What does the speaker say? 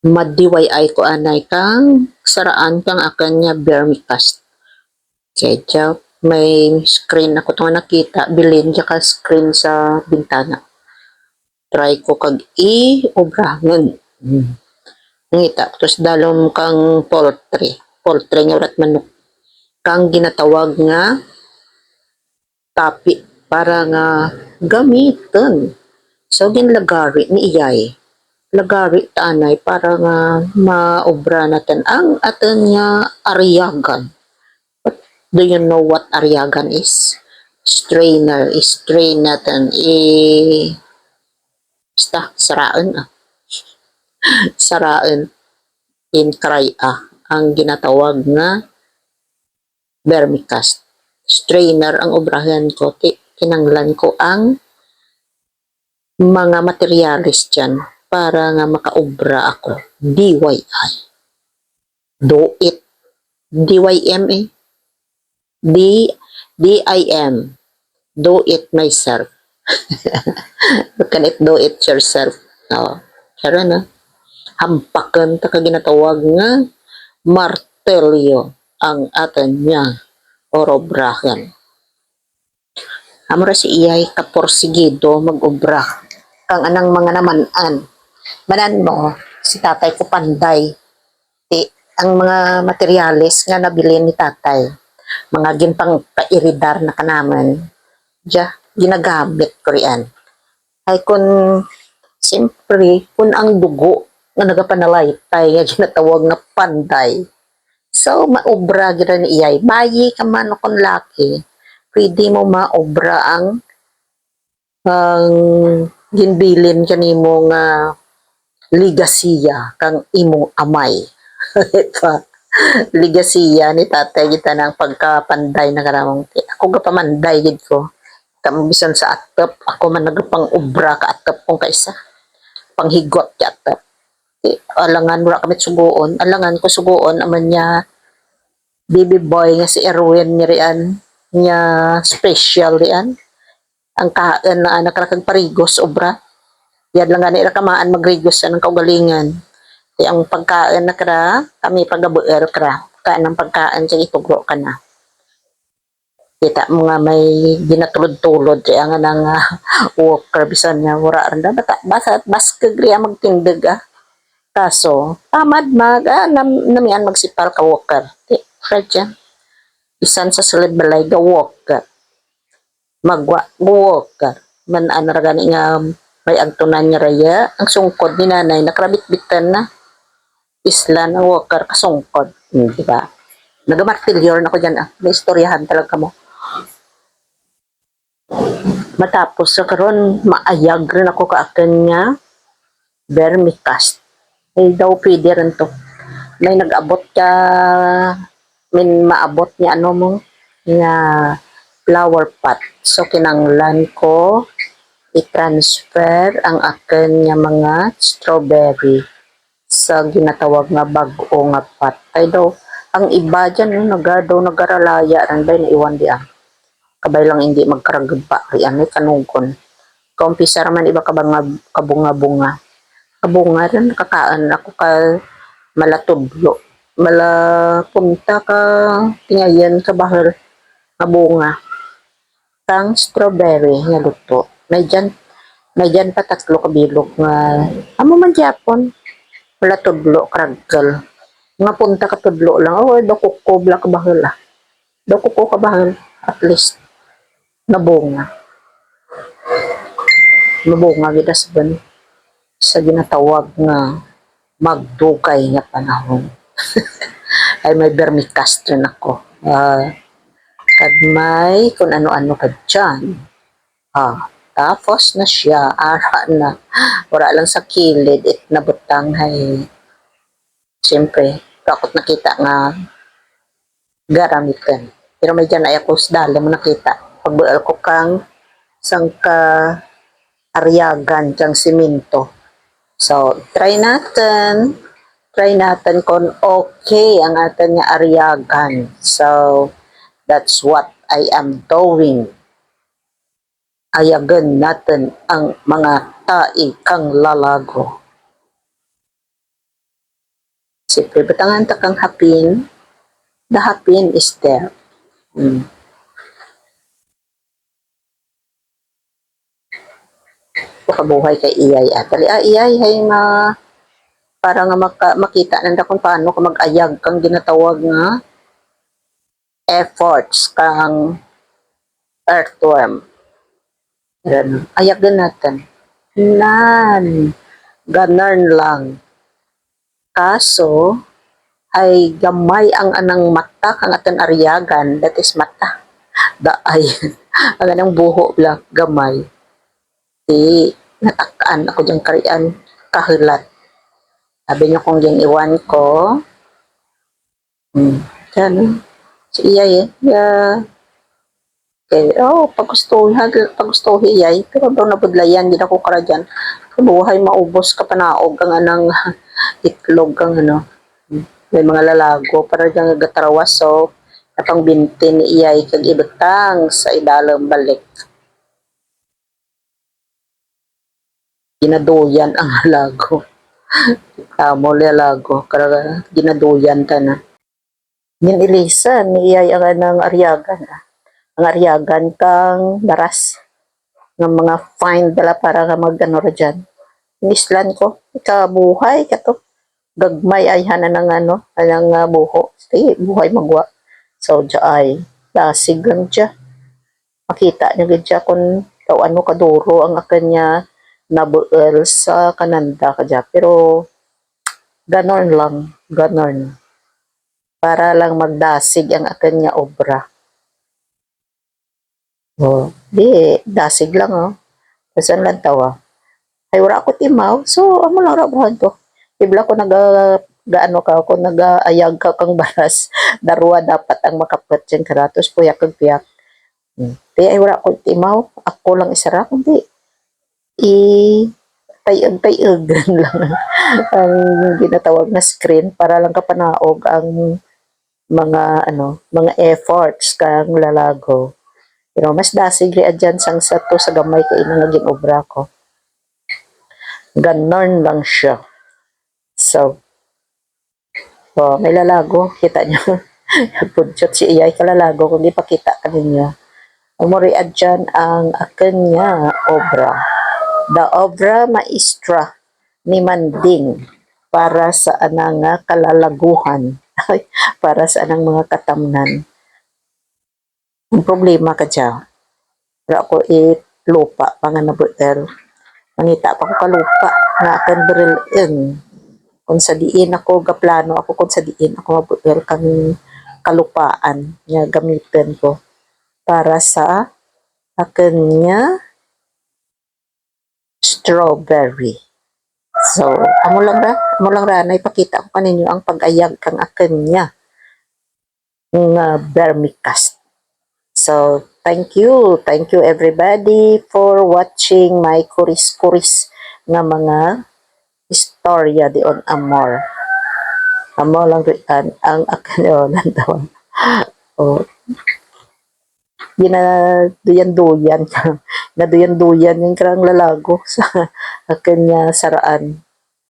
madiway ko anay kang saraan kang akan niya vermicast. Dyan, may screen ako itong nakita, bilin ka screen sa bintana. Try ko kag i-obrangan. Hmm. Ngita, tapos dalom kang poultry. Poultry nga urat manok. Kang ginatawag nga tapi para nga gamiton. So, ginlagari ni iyay. Lagari tanay para nga maobra natin ang atin nga ariyagan. But do you know what ariyagan is? Strainer. Strain natin. I... Basta, saraan ah. saraan. In ah. Ang ginatawag nga vermicast. Strainer ang obrahan ko. Ti- Kinanglan ko ang mga materialis dyan para nga makaobra ako. DIY. Do it. DYM eh. D, D-I-M. Do it myself. You can it do it yourself. Oh, kaya na. Hampakan ta ka ginatawag nga martelyo ang atan niya orobrahan. Amora si iyay kaporsigido mag-obra kang anang mga namanan. Manan mo, si tatay ko panday. Ti, ang mga materyales nga nabili ni tatay, mga ginpang kairidar na kanaman, diya, ginagamit ko riyan. Ay kun, siyempre, kun ang dugo nga nagapanalay tay nga ginatawag nga panday. So, maobra gira ni iyay. Bayi ka man o kung laki, pwede mo maobra ang ang ginbilin kanimo nga ligasiya kang imong amay. Ito, ligasiya ni tatay kita ng pagkapanday na karamong ako ga pamanday gid ko. Tamo bisan sa atop ako man nagapang obra ka atop kung kaisa. Panghigot ka atop. Eh, alangan wala kami suguon. Alangan ko suguon aman niya baby boy nga si Erwin ni rian niya special rian ang kaan na anak ra parigos obra yan lang gani ra kamaan sa ng kaugalingan. Di ang pagkaan na kra kami pagabuer kra kaan ang pagkaan sa itugro ka na. Kita mo nga may ginatulod-tulod. Kaya nga nang uh, worker bisan nga wala rin na. Bata basta bas kagriya magtindig ah. Kaso tamad mag ah, nam, namian magsipal ka worker. Di fredya bisan sa sulod balay ga worker. Magwa worker. Man ano ra gani nga may agtunan niya raya. Ang sungkod ni nanay nakrabit-bitan na. Isla ng worker kasungkod. Hmm. di ba nagamartilyor na ko dyan ah. May istoryahan talaga mo. Matapos sa karon maayag rin ako kaakan niya vermicast. Ay daw pwede rin to. May nag-abot ka min maabot niya ano mo nga flower pot. So kinanglan ko i-transfer ang akin niya mga strawberry sa ginatawag nga bago nga pot. Ay daw ang iba dyan no, nagadaw nagaralaya ran ba iwan di ah. Kabay lang hindi magkaragod pa riyan may kanungkon kaumpisa raman iba kabanga kabunga-bunga? Kabunga rin nakakaan ako ka malatudlo mala punta ka tingayan ka bahar nga bunga. Strawberry nga luto may dyan may dyan pa tatlo kabilog nga amo man Japon wala tudlo kraggal nga punta ka tudlo lang oh do kuko bla ka bahal ah do kuko ka bahal at least nabunga. Nabunga kita sa ban sa ginatawag nga magdugay nga panahon. Ay may vermicast rin ako. Ah, kag may kung ano-ano ka dyan. Ah, tapos na siya, ara na. Wala lang sa kilid, it nabutang hay. Siyempre, takot nakita nga garamitan. Pero may dyan ay ako dali mo nakita pagbual ko kang sangka aryagan kang simento. So, try natin. Try natin kung okay ang atin nga aryagan. So, that's what I am doing. Ayagan natin ang mga tai kang lalago. Siyempre, batangan ta kang hapin. The hapin is there. Hmm. Pakabuhay kay iyay at ali ah, iyay hay ma para nga maka, makita nanda kung paano ka mag-ayag kang ginatawag nga efforts kang earthworm. Ganun. Ayag din natin. Nan. Ganun lang. Kaso, ay gamay ang anang mata kang atan aryagan. That is mata. Daay. ang anang buho lang. Gamay. Di, natakaan ako diyang karian. Kahulat. Sabi niyo kung yung iwan ko. Hmm. Diyan. Si Iyay eh. Yeah. Okay. Oh, pagustuhin, pagustuhin yay. Pero daw nabudlayan, di na ko kara dyan. Kabuhay, maubos ka panaog ang anang itlog ang ano. May mga lalago para dyan gatarawas. So, atong binti ni iyay kag ibutang sa idalang balik. Ginaduyan ang lalago. Tamo lalago. Kara ginaduyan ta na. Ni iyay ang anang aryagan. ah ang aryagan kang daras ng mga fine dala para ka magano ra dyan. Inislan ko, ikabuhay ka to. Gagmay ay hana ng ano, anang uh, buho. Sige, buhay magwa. So, dya lasig lang dya. Makita niya gadya kung taw ano kaduro ang akanya nabuel sa kananda ka dya. Pero, ganon lang, ganon. Para lang magdasig ang akanya obra. Oh, di, dasig lang oh. Kasan lang tawa. Ay, wala ako timaw. So, amo lang rabuhan ko. Ibla ko nag gaano ka kung nag-ayag ka kang baras. Darwa dapat ang makapit dyan karatos. Puyak kag piyak. Hmm. Di, ay wala ko timaw. Ako lang isara. Kundi, i tayag-tayag lang ang ginatawag na screen para lang kapanaog ang mga ano mga efforts kang lalago pero mas dasig ri adyan sang sa to sa gamay kay ina nga ginobra ko. Ganon lang siya. So, oh, may lalago. Kita niyo. Pudjot si iyay kalalago kung di pa kita ka ninyo. Umuri adyan ang akanya obra. The obra maestra ni Manding para sa anang kalalaguhan. para sa anang mga katamnan ang problema ka dyan, wala ko it lupa pa nga nabuter. Mangita pa ko kalupa nga akan berilin. Kung sa diin ako gaplano ako kung sa diin ako mabuter kang kalupaan nga gamitin ko para sa akin nga strawberry. So, amo lang ra, amo lang ra na ipakita ko kaninyo ang pag-ayag kang akin niya nga vermicast. So, thank you. Thank you everybody for watching my kuris-kuris nga mga istorya di on amor. Amo lang rian ang akano nantawan. oh. Gina duyan-duyan na duyan-duyan yung karang lalago sa kanya saraan.